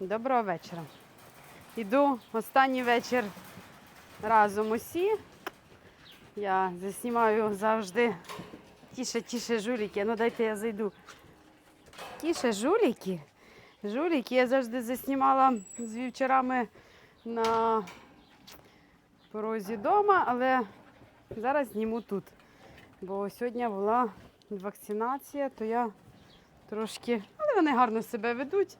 Доброго вечора. Іду останній вечір разом усі. Я заснімаю завжди тіше, тіше жуліки. Ну дайте я зайду. Тіше жуліки. Жуліки я завжди заснімала з вівчарами на порозі вдома, але зараз зніму тут. Бо сьогодні була вакцинація, то я трошки. Але вони гарно себе ведуть.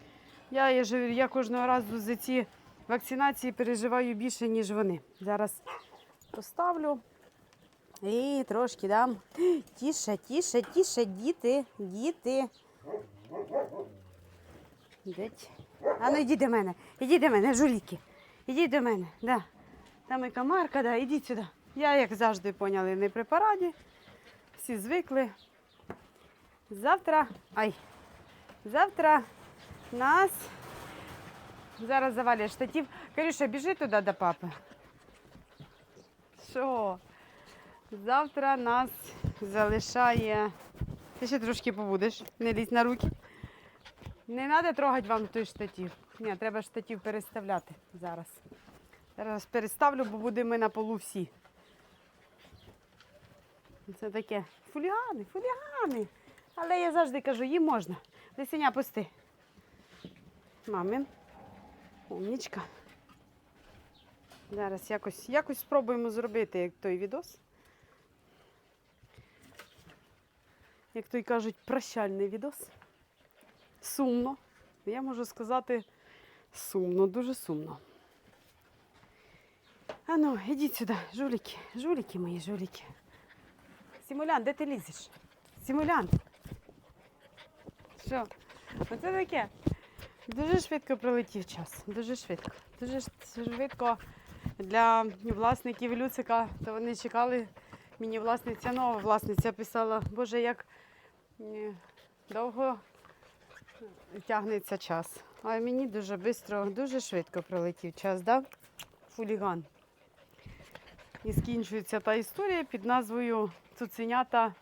Я, я, кожного разу за ці вакцинації переживаю більше, ніж вони. Зараз поставлю і трошки дам. Тіше, тіше, тіше, діти, діти. Дить. А ну йди до мене, іди до мене, жуліки. Ідіть до мене. Да. Там і комарка, да, ідіть сюди. Я, як завжди, поняли, не при параді. Всі звикли. Завтра. Ай. Завтра нас. Зараз завалює штатів. Карюша, біжи туди до папи. Що? Завтра нас залишає. Ти ще трошки побудеш, не лізь на руки. Не треба трогати вам той штатів. Ні, треба штатів переставляти зараз. Зараз переставлю, бо будемо на полу всі. Це таке фулігани, фулігани. Але я завжди кажу, їм можна. Лисеня, пусти. Мамин. Умнічка. Зараз якось, якось спробуємо зробити, як той відос. Як той кажуть, прощальний відос. Сумно. Я можу сказати сумно, дуже сумно. А ну, ідіть сюди, жуліки, жуліки мої, жуліки. Сімулян, де ти лізеш? Сімулян. Що? Оце таке. Дуже швидко пролетів час. Дуже швидко. Дуже швидко для власників Люцика, то вони чекали. Мені власниця, нова власниця писала, Боже, як довго тягнеться час. А мені дуже швидко, дуже швидко пролетів час, да? Фуліган. І скінчується та історія під назвою Цуценята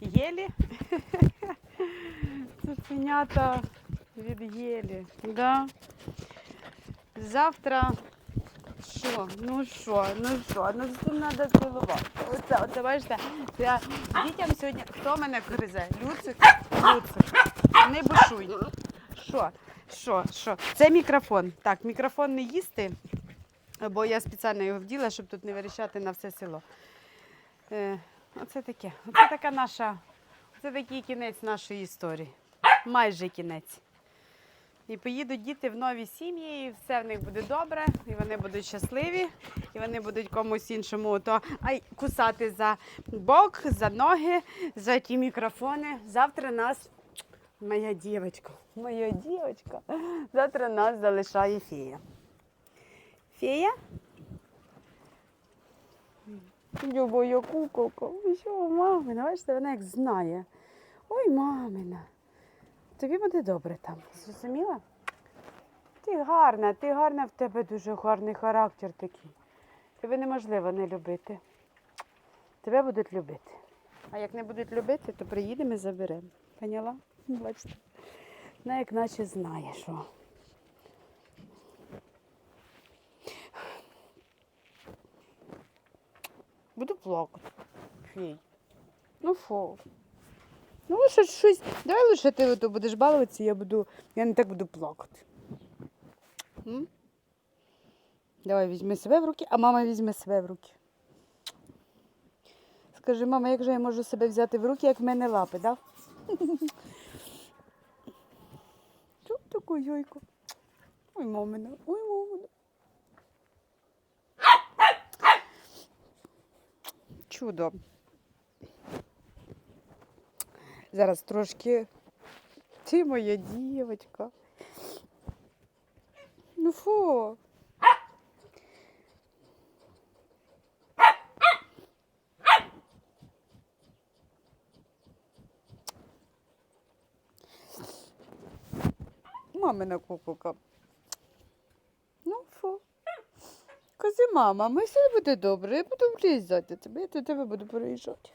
Єлі. Цуценята від Єлі. Да. Завтра. Що? Ну що, ну що, ну з треба цілувати. Оце, оце бачите, я дітям сьогодні. Хто мене гризе? Люцик? Люцик. Не бушуй. Що? Що? Що? Це мікрофон. Так, мікрофон не їсти, бо я спеціально його вділа, щоб тут не вирішати на все село. Е, оце таке. Оце така наша. Це такий кінець нашої історії. Майже кінець. І поїдуть діти в нові сім'ї, і все в них буде добре, і вони будуть щасливі, і вони будуть комусь іншому то ай, кусати за бок, за ноги, за ті мікрофони. Завтра нас, моя дівчинка, моя дівчинка, завтра нас залишає фея. Фея? Любою куколка. Ви що, мамина, бачите, вона як знає. Ой, мамина. Тобі буде добре там. Зрозуміла? Ти гарна, ти гарна, в тебе дуже гарний характер такий. Тебе неможливо не любити. Тебе будуть любити. А як не будуть любити, то приїдемо і заберемо. Поняла? Бачите? Вона як наче знає, що. Буду плакати. Фій. Ну фу. Ну, лише щось. Давай лише ти ото будеш балуватися, я буду. Я не так буду плакати. М? Давай візьми себе в руки, а мама візьме себе в руки. Скажи, мама, як же я можу себе взяти в руки, як в мене лапи, да? Що таке йойко? Ой, мамина, ой, мамина. Чудо. Зараз трошки. Ти моя дівочка. Ну фу. Мамина куколка. Ну фу. Кажи, мама, ми все буде добре, я буду влізати тебе, я до тебе буду переїжджати.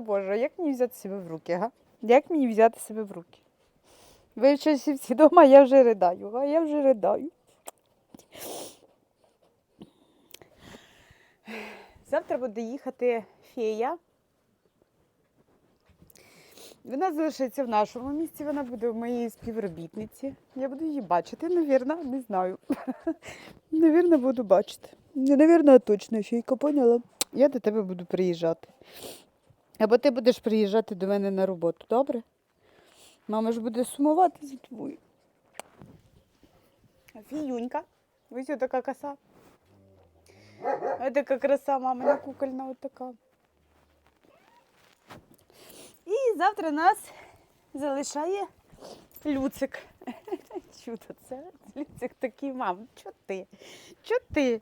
Боже, Боже, як мені взяти себе в руки, га? Як мені взяти себе в руки? Ви щось всі вдома, а я вже ридаю, а я вже ридаю. Завтра буде їхати фея. Вона залишиться в нашому місці, вона буде в моїй співробітниці. Я буду її бачити, навірно, не знаю. Навірно, буду бачити. Не навірно, точно фійка, поняла? Я до тебе буду приїжджати. Або ти будеш приїжджати до мене на роботу, добре? Мама ж буде сумувати за тобою. Фіюнька, ось така коса. Ось така краса, мамина кукольна, от така. І завтра нас залишає Люцик. Чудо, це Люцик такий, мам, чо ти? Чо ти?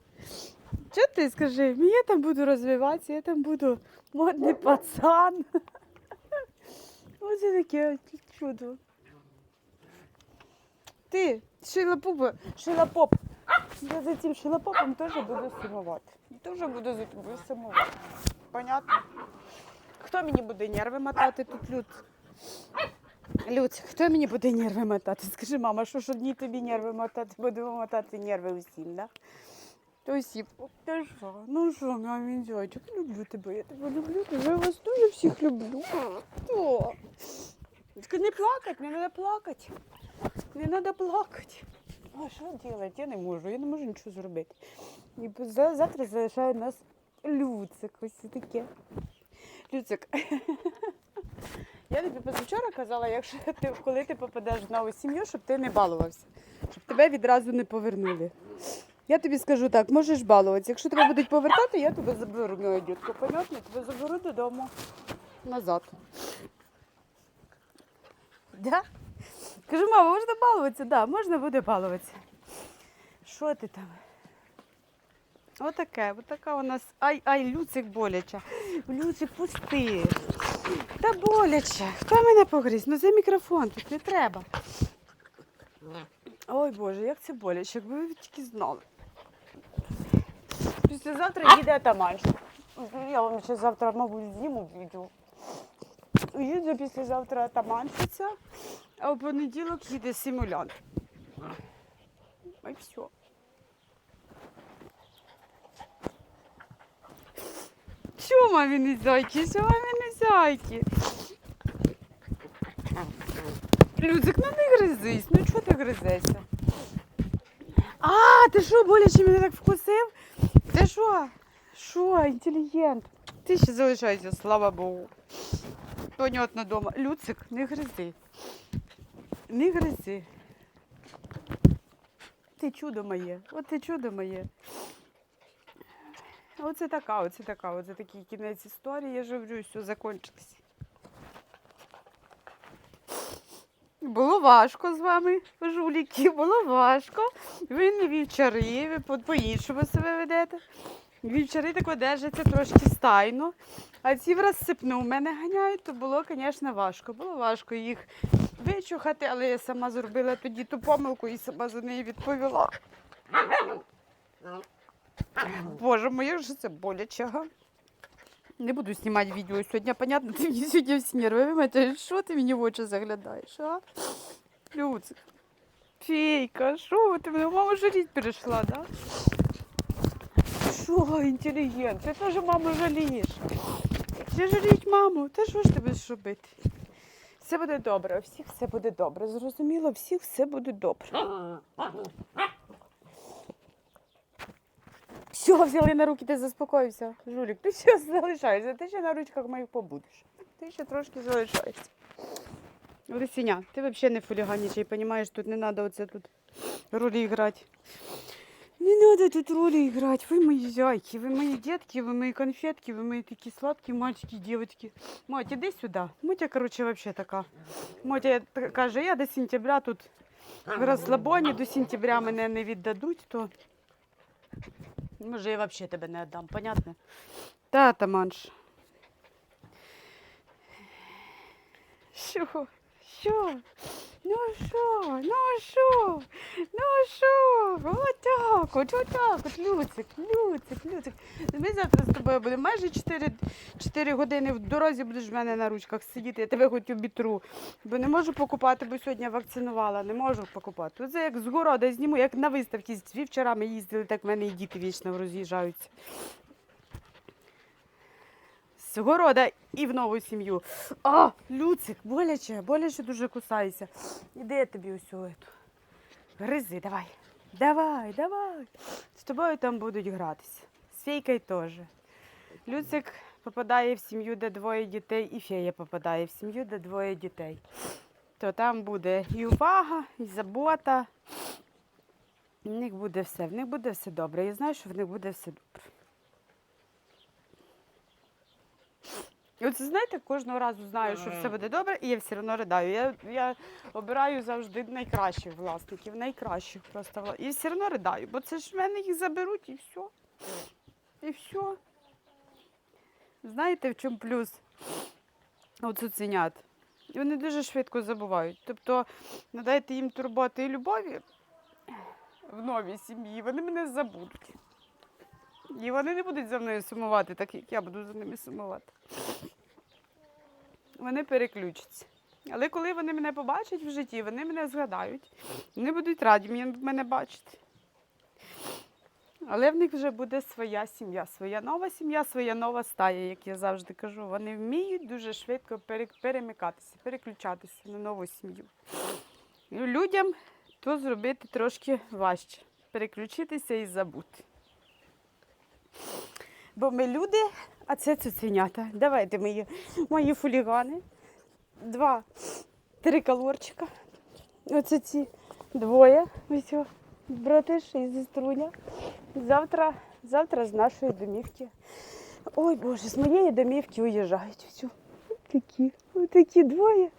Чо ти скажи? Я там буду розвиватися, я там буду модний пацан. Оце таке чудо. Ти, шилопупа, шилопоп. Я за цим шилопопом теж буду сумувати. Теж буду за тобою сумувати. Понятно? Хто мені буде нерви мотати тут, Люд? Люд, хто мені буде нерви мотати? Скажи, мама, що ж одні тобі нерви мотати, будемо мотати нерви усім, да? То усім. Та що? Ну що, мамі зайчик, люблю тебе, я тебе люблю, я вас дуже всіх люблю. О. Тільки не плакать, не треба плакати. Не треба плакати. А що робити? Я не можу, я не можу нічого зробити. І завтра залишає нас Люцик, ось таке. Люцик. Я тобі позавчора казала, якщо ти, коли ти попадеш в нову сім'ю, щоб ти не балувався, щоб тебе відразу не повернули. Я тобі скажу так, можеш балуватися. Якщо тебе будуть повертати, я тебе заберу, моя дітко. Понятно? Тебе заберу додому. Назад. Да? Кажу, мама, можна балуватися? Да, можна буде балуватися. Що ти там? Отаке, отака у нас. Ай, ай, Люцик боляче. Люцик, пусти. Та боляче. Хто мене погріз? Ну за мікрофон тут не треба. Ой Боже, як це боляче, якби ви тільки знали. Післязавтра їде атаманш. Я вам ще завтра, мабуть, зніму відео. Їде післязавтра атаманщиця, а в понеділок їде симулянт. І все. Що маміни зайки? Що маміни зайки? Людзик, ну не гризись, ну чого ти гризешся? А, ти що, боляче мене так вкусив? Ти що? Що, інтелігент? Ти ще залишайся, слава Богу. Понятно дома. Люцик, не гризи. Не гризи. Ти чудо моє. От ти чудо моє. Оце така, оце така, оце такий кінець історії. Я ж говорю, все закончилось. Було важко з вами, жуліки, було важко. Ви не вівчари, ви по- по-іншому себе ведете. Вівчари так держаться трошки стайно. А ці в розсипну мене ганяють, то було, звісно, важко. Було важко їх вичухати, але я сама зробила тоді ту помилку і сама за неї відповіла. Боже моє, же це боляче. Не буду знімати відео сьогодні. Понятно, ти мені сьогодні всі нерви. Що ти мені в очі заглядаєш, а? Люцик. Фейка, що ти мене мама жаліть перейшла, да? Що, інтелігент, ти теж маму жалієш. Ти жаліть маму, та що ж ти будеш робити? Все буде добре, у всіх все буде добре. Зрозуміло, у всіх все буде добре. Все, взяли на руки, ти заспокоївся. Жулік, ти ще залишаєшся, ти ще на ручках моїх побудеш. Ти ще трошки залишаєшся. Лисеня, ти взагалі не фуліганічай, розумієш, тут не треба оце тут ролі грати. Не треба тут ролі грати. Ви мої зайки, ви мої дітки, ви мої конфетки, ви мої такі сладкі мальчики, дівчатки. Мотя, іди сюди. Мотя, коротше, взагалі така. Мотя каже, я до сентября тут в розслабоні, до сентября мене не віддадуть, то може я взагалі тебе не віддам, понятно? Та, Таманш. Що? Що? Ну що, ну що, ну що, отак, от, отак, от, Люцик, Люцик, Люцик. Ми завтра з тобою будемо майже 4, 4 години в дорозі будеш в мене на ручках сидіти, я тебе хоч обітру. Бо не можу покупати, бо сьогодні вакцинувала, не можу покупати. Оце як з города зніму, як на виставці. З вчора ми їздили, так в мене і діти вічно роз'їжджаються. З города і в нову сім'ю. А, Люцик, боляче, боляче дуже кусається. Іди я тобі усю ету. Гризи, давай. Давай, давай. З тобою там будуть гратися. З фейкою теж. Люцик попадає в сім'ю, де двоє дітей, і фея попадає в сім'ю, де двоє дітей. То там буде і увага, і забота. В них буде все, в них буде все добре. Я знаю, що в них буде все добре. І от знаєте, кожного разу знаю, що все буде добре, і я все одно ридаю. Я, я обираю завжди найкращих власників, найкращих просто вла- І все одно ридаю, бо це ж в мене їх заберуть і все. І все. Знаєте, в чому плюс у цуценят? І Вони дуже швидко забувають. Тобто надайте їм турботи і любові в новій сім'ї, вони мене забудуть. І вони не будуть за мною сумувати, так як я буду за ними сумувати. Вони переключаться. Але коли вони мене побачать в житті, вони мене згадають. Вони будуть раді мене бачити. Але в них вже буде своя сім'я, своя нова сім'я, своя нова стая, як я завжди кажу. Вони вміють дуже швидко перемикатися, переключатися на нову сім'ю. Людям то зробити трошки важче. Переключитися і забути. Бо ми люди, а це цуценята. Давайте мої, мої фулігани. Два, три калорчика. Оце ці двоє. Ось братиш і сеструня. Завтра, завтра з нашої домівки. Ой Боже, з моєї домівки уїжджають. Всю. Такі, отакі двоє.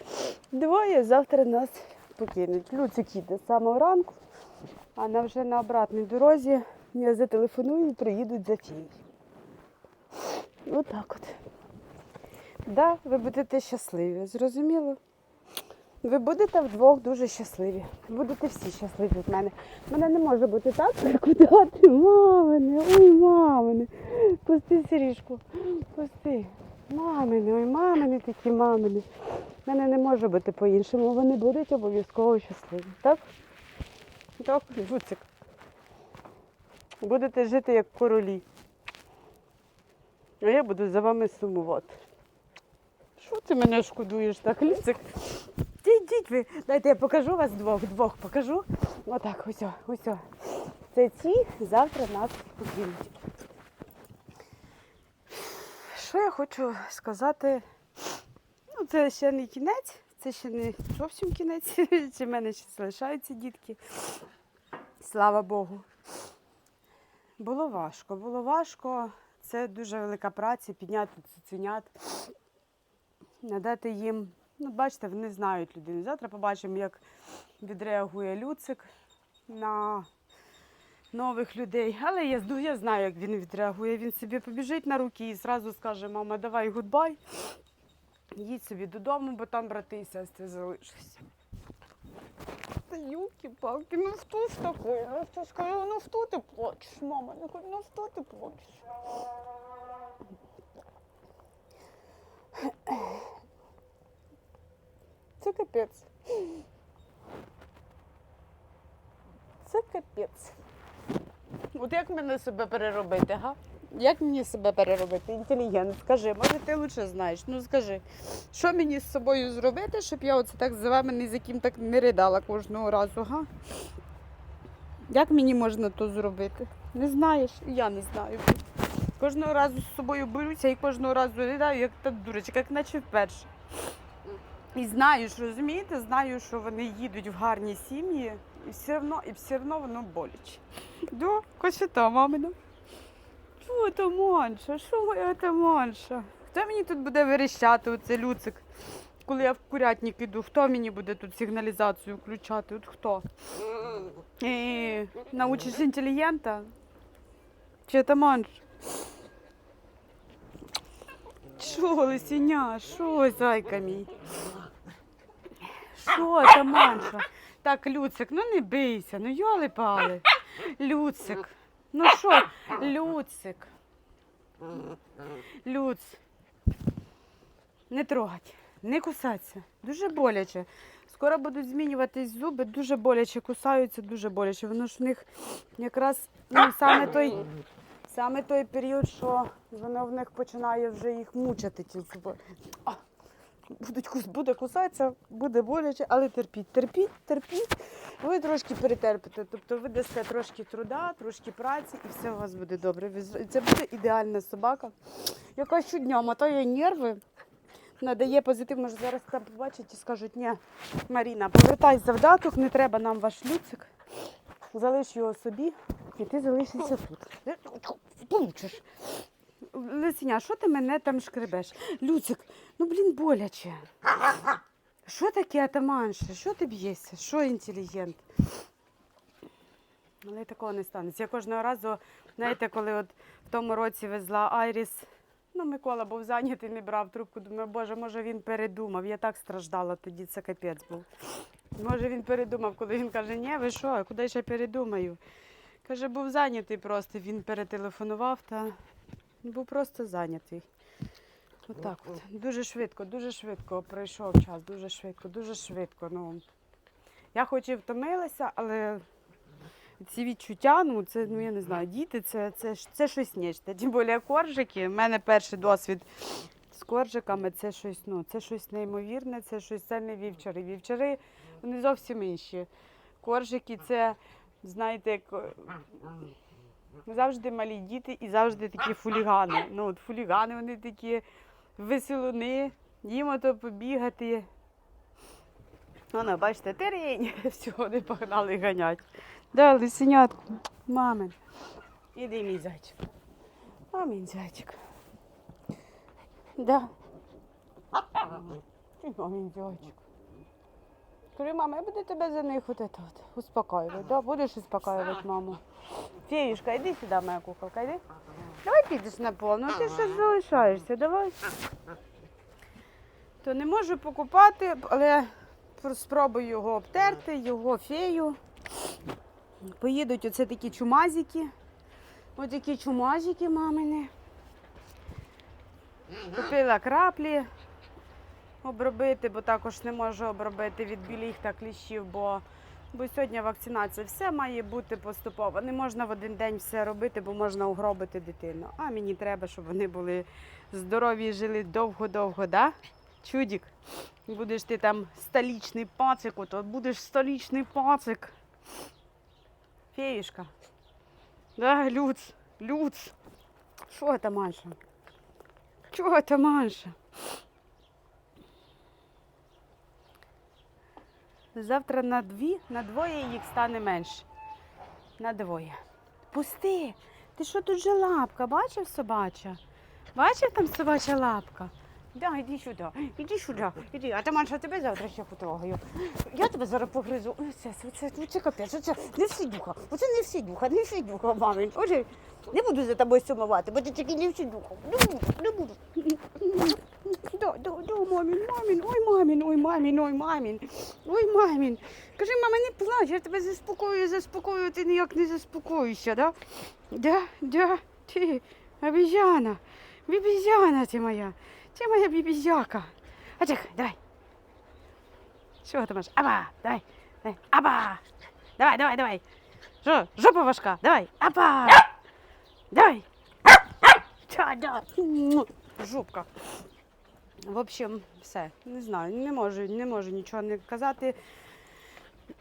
Двоє завтра нас покинуть. Люцик їде з самого ранку, а на вже на обратній дорозі я зателефоную і приїдуть за фією. Отак от. Да, ви будете щасливі, зрозуміло? Ви будете вдвох дуже щасливі. Будете всі щасливі від мене. Мене не може бути так, куди ти, мамине, ой, мамине. Пусти сиріжку, пусти. Мамине, ой, мамине такі мамини. Мене не може бути по-іншому. Вони будуть обов'язково щасливі. Так? Так, Люцик. Будете жити як королі. А я буду за вами сумувати. Що ти мене шкодуєш так, Люцик? Йдіть ви. Дайте я покажу вас двох, двох покажу. Отак, ось, ось. Це ці завтра нас покинуть. Що я хочу сказати? Ну, це ще не кінець, це ще не зовсім кінець. Чи в мене ще залишаються дітки. Слава Богу. Було важко, було важко. Це дуже велика праця підняти цуценят, надати їм. Ну, бачите, вони знають людину. Завтра побачимо, як відреагує Люцик на нових людей. Але я, я знаю, як він відреагує. Він собі побіжить на руки і зразу скаже, мама, давай гудбай. Їдь собі додому, бо там брати і сестри залишаться. Та юлки-палки, ну хто ж такий? Ну хто скажу, ну хто ти плачеш, мама? Ну, ну хто ти плачеш? Це капець. Це капець. От як мене себе переробити, га? Як мені себе переробити? Інтелігент, скажи, може ти лучше знаєш. Ну скажи, що мені з собою зробити, щоб я оце так за вами ні за ким так не ридала кожного разу, га? Як мені можна то зробити? Не знаєш? Я не знаю. Кожного разу з собою беруся і кожного разу ридаю, як та дурочка, як наче вперше. І знаю, що розумієте, знаю, що вони їдуть в гарні сім'ї, і все одно, і все одно воно боляче. До кошета, мамина. Що це Монша? Що моя та Монша? Хто мені тут буде верещати, оце Люцик? Коли я в курятник іду, хто мені буде тут сигналізацію включати? От хто? Научиш інтелігента? Чи це Монша? Що, лисеня, що, зайка мій? Що там, манша? Так, Люцик, ну не бийся, ну йоли пали. Люцик. Ну що, Люцик. Люц. Не трогать, не кусатися. Дуже боляче. Скоро будуть змінюватись зуби, дуже боляче кусаються, дуже боляче. Воно ж в них якраз ну, саме той, саме той період, що воно в них починає вже їх мучити. Ті зуби. Будуть, буде кусатися, буде боляче, але терпіть, терпіть, терпіть. Ви трошки перетерпите. Тобто ви дасте трошки труда, трошки праці, і все у вас буде добре. Це буде ідеальна собака, яка щодня мотає нерви, надає позитив. Може зараз там побачать і скажуть, ні, Маріна, повертай завдаток, не треба нам ваш люцик. Залиш його собі, і ти залишишся тут. Получиш. Лисеня, що ти мене там шкребеш? Люцик, ну блін, боляче. Що таке атаманше? Що ти б'єшся? Що інтелігент? Але такого не станеться. Я кожного разу, знаєте, коли от в тому році везла Айріс, ну Микола був зайнятий, не брав трубку. Думаю, боже, може він передумав. Я так страждала тоді, це капець був. Може він передумав, коли він каже, ні, ви що, куди я передумаю? Каже, був зайнятий просто, він перетелефонував та був просто зайнятий. Отак от. Дуже швидко, дуже швидко пройшов час, дуже швидко, дуже швидко. Ну, я хоч і втомилася, але ці відчуття, ну це ну я не знаю, діти, це, це, це щось нечте. Тим більше коржики. У мене перший досвід з коржиками це щось, ну, це щось неймовірне, це щось це не вівчари. Вівчари вони зовсім інші. Коржики це, знаєте, як завжди малі діти і завжди такі фулігани. Ну, от фулігани вони такі веселуни, їм ото побігати. Воно, бачите, терень, всього не погнали ганять. Да, лисенятку, мамин. Іди, мій зайчик. Мамин зайчик. Да. Ти зайчик. Скажи, мама, я буду тебе за них вот это вот успокаивать, да? Будешь успокаивать маму? Феюшка, иди сюда, моя куколка, иди. Давай підеш на пол, ну ти ще залишаєшся, давай. То не можу покупати, але спробую його обтерти, його фею. Поїдуть оце такі чумазики. Ось такі чумазики мамини. Купила краплі обробити, бо також не можу обробити від біліх та кліщів, бо, бо сьогодні вакцинація. Все має бути поступово. Не можна в один день все робити, бо можна угробити дитину. А мені треба, щоб вони були здорові і жили довго-довго, да? Чудік. Будеш ти там столічний пацик, ото будеш столічний пацик. Феюшка. Да, Люц, Люц. Що це, Маша? Чого це, Маша? Завтра на дві, на двоє їх стане менше. На двоє. Пусти. Ти що тут же лапка? Бачив собача? Бачив там собача лапка? Да, іди сюди, іди сюди, іди. А там що тебе завтра ще потрогаю. Я тебе зараз погризу. Ой, Це, це, це, це капець, це не всі духа. Оце не всі духа, не всі духа, мамин. Отже, не буду за тобою сумувати, бо ти тільки не всі духа. Не буду, не буду. Да, да, да, мамін, мамін, ой, мамін, ой, мамін, ой, мамін, ой, мамін. Кажи, мама, не плач, я тебе заспокою, заспокою, ти ніяк не заспокоїшся, да? Да, да, ти, обізяна, бібізяна ти моя, ти моя бібізяка. А тихо, давай. Що ти маєш? Аба, давай, давай, аба, давай, давай, давай. Що, жопа важка, давай, аба, давай. Да, да. Жопка. В общем, все. Не знаю, не можу, не можу нічого не казати.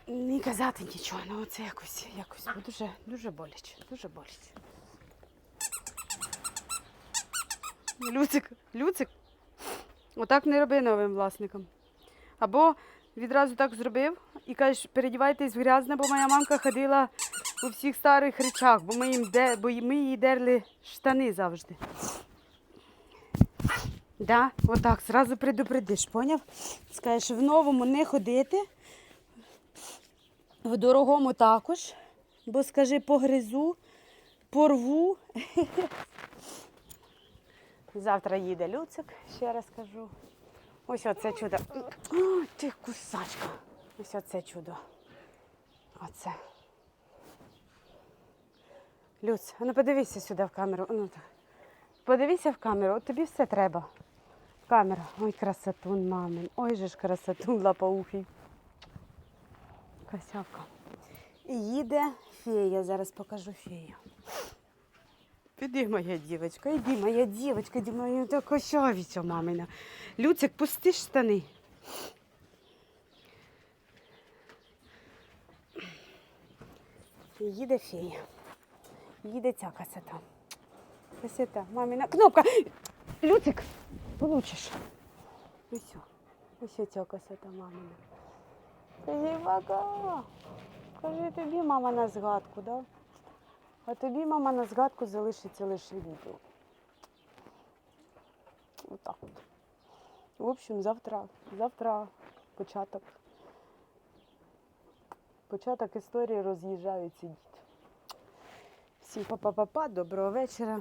Не казати нічого. Ну це якось, якось дуже, дуже боляче, дуже боляче. Люцик, Люцик. Отак не роби новим власникам. Або відразу так зробив і кажеш, передівайтесь в грязне, бо моя мамка ходила у всіх старих речах, бо ми, їм де, бо ми їй дерли штани завжди. Да, отак, зразу предупредиш, поняв? Скажеш, в новому не ходити, в дорогому також, бо скажи, погризу, порву. Завтра їде Люцик, ще раз кажу. Ось оце чудо. О, ти кусачка. Ось оце чудо. Оце. Люць, а ну подивися сюди в камеру. Ну. Подивися в камеру, от тобі все треба. Камера. Ой, красотун, мамин. Ой же ж красотун лапоухий. Косявка. Їде фея. Зараз покажу фею. Піди, моя дівочка, іди, моя дівочка, іди, моя косявиця мамина. Люцик, пусти штани. Їде фея. Їде ця касета. Касета, мамина кнопка. Люцик, получиш. Ось, ось ця касета мамина. Кажи. Кажи тобі, мама, на згадку, да? А тобі, мама, на згадку залишиться лише відео. Отак от. В общем, завтра, завтра початок. Початок історії роз'їжджаються діти. Всім па-па-па-па, доброго вечора.